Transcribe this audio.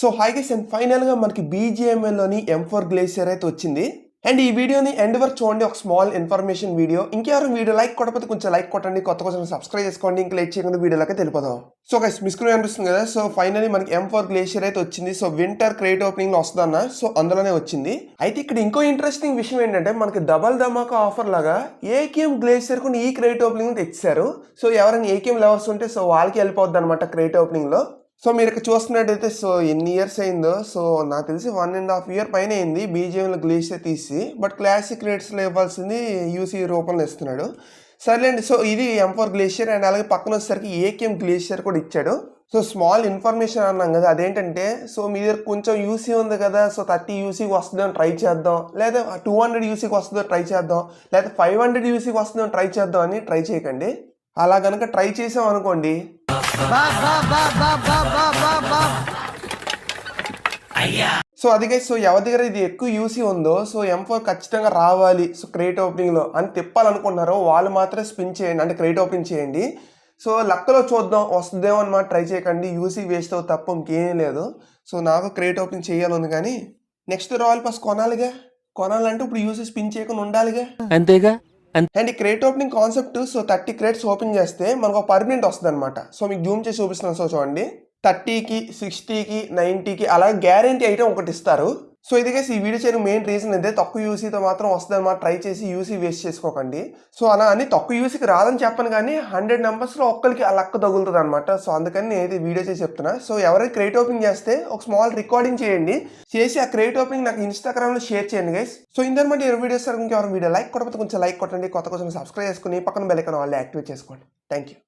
So hi guys and ఫైనల్గా మనకి బీజిఎంఎల్లోని M four glacier అయితే వచ్చింది. అండ్ ఈ వీడియోని ఎండ్ వరకు చూడండి ఒక స్మాల్ ఇన్ఫర్మేషన్ వీడియో ఇంకెవరు వీడియో లైక్ కొట్టకపోతే కొంచెం లైక్ కొట్టండి కొత్త కొంచెం సబ్స్క్రైబ్ చేసుకోండి ఇంకా లైక్ చేయకుండా వీడియోలోకి తెలిపోదాం సో గైస్ మీ అనిపిస్తుంది కదా? సో ఫైనలీ మనకి ఎం ఫోర్ గ్లేషియర్ అయితే వచ్చింది. సో వింటర్ క్రేట్ ఓపెనింగ్లో వస్తుందన్న. సో అందులోనే వచ్చింది. అయితే ఇక్కడ ఇంకో ఇంట్రెస్టింగ్ విషయం ఏంటంటే మనకి డబల్ ధమాకా ఆఫర్ లాగా ఏకేఎం గ్లేషియర్ కూడా ఈ క్రేట్ ఓపెనింగ్ తెచ్చారు సో ఎవరైనా ఏకేఎం లవర్స్ ఉంటే సో వాళ్ళకి వెళ్ళిపోద్ది అనమాట క్రేట్ ఓపెనింగ్లో. సో మీరు ఇక్కడ చూస్తున్నట్టయితే సో ఎన్ని ఇయర్స్ అయిందో సో నాకు తెలిసి వన్ అండ్ హాఫ్ ఇయర్ పైన అయింది. బీజేఎంలో గ్లేషియర్ తీసి బట్ క్లాసిక్ రేట్స్లో ఇవ్వాల్సింది యూసీ రూపంలో ఇస్తున్నాడు. సర్లేండి సో ఇది ఎంఫోర్ గ్లేషియర్ అండ్ అలాగే పక్కన వచ్చేసరికి ఏకేఎం గ్లేషియర్ కూడా ఇచ్చాడు. సో స్మాల్ ఇన్ఫర్మేషన్ అన్నాం కదా అదేంటంటే సో మీ దగ్గర కొంచెం యూసీ ఉంది కదా సో థర్టీ యూసీకి వస్తుందని ట్రై చేద్దాం. లేదా టూ హండ్రెడ్ యూసీకి వస్తుందో ట్రై చేద్దాం. లేదా ఫైవ్ హండ్రెడ్ యూసీకి వస్తుందో ట్రై చేద్దాం అని ట్రై చేయకండి. అలా కనుక ట్రై చేసాం అనుకోండి. సో అది సో ఎవరి దగ్గర ఇది ఎక్కువ యూసీ ఉందో సో ఎం ఫోర్ ఖచ్చితంగా రావాలి. సో క్రియేట్ ఓపెనింగ్లో అని తిప్పాలనుకుంటున్నారో వాళ్ళు మాత్రమే స్పిన్ చేయండి. అంటే క్రియేట్ ఓపెనింగ్ చేయండి. సో లక్కలో చూద్దాం వస్తుందేమో అనమాట ట్రై చేయకండి. యూసీ వేస్ట్ అవు తప్ప ఇంకేమీ లేదు. సో నాకు క్రియేట్ ఓపెనింగ్ చేయాలని కానీ నెక్స్ట్ రాయల్ పాస్ కొనాలిగా? కొనాలంటే ఇప్పుడు యూసీ స్పిన్ చేయకుండా ఉండాలిగా? అంతేగా? అండ్ ఈ crate opening concept so thirty crates open చేస్తే మనకు ఒక పర్మనెంట్ వస్తుంది అనమాట సో మీకు జూమ్ చేసి చూపిస్తున్నాను సో చూడండి. థర్టీకి సిక్స్టీకి నైంటీకి అలా గ్యారంటీ ఐటమ్ ఒకటి ఇస్తారు. సో ఇది ఈ వీడియో చేయడం మెయిన్ రీజన్ అయితే తక్కువ యూసీతో మాత్రం వస్తుంది అనమాట ట్రై చేసి యూసీ వేస్ట్ చేసుకోకండి. సో అలా అని తక్కువ యూసీకి రాదని చెప్పను కానీ హండ్రెడ్ నెంబర్స్లో ఒక్కరికి ఆ లక్క తగులుతుంది అనమాట సో అందుకని నేను ఇది వీడియో చేసి చెప్తున్నా. సో ఎవరైనా క్రేట్ ఓపెనింగ్ చేస్తే ఒక స్మాల్ రికార్డింగ్ చేయండి. చేసి ఆ క్రేట్ ఓపెనింగ్ నాకు ఇన్స్టాగ్రామ్లో షేర్ చేయండి గైస్ సో ఇందరమంటే ఎవరు వీడియోస్ సార్ ఇంకెవరు వీడియో లైక్ కొట్టకపోతే కొంచెం లైక్ కొట్టండి. కొత్త కొంచెం సబ్స్క్రైబ్ చేసుకుని పక్కన బెల్ ఐకాన్ వాళ్ళు యాక్టివేట్ చేసుకోండి. Thank you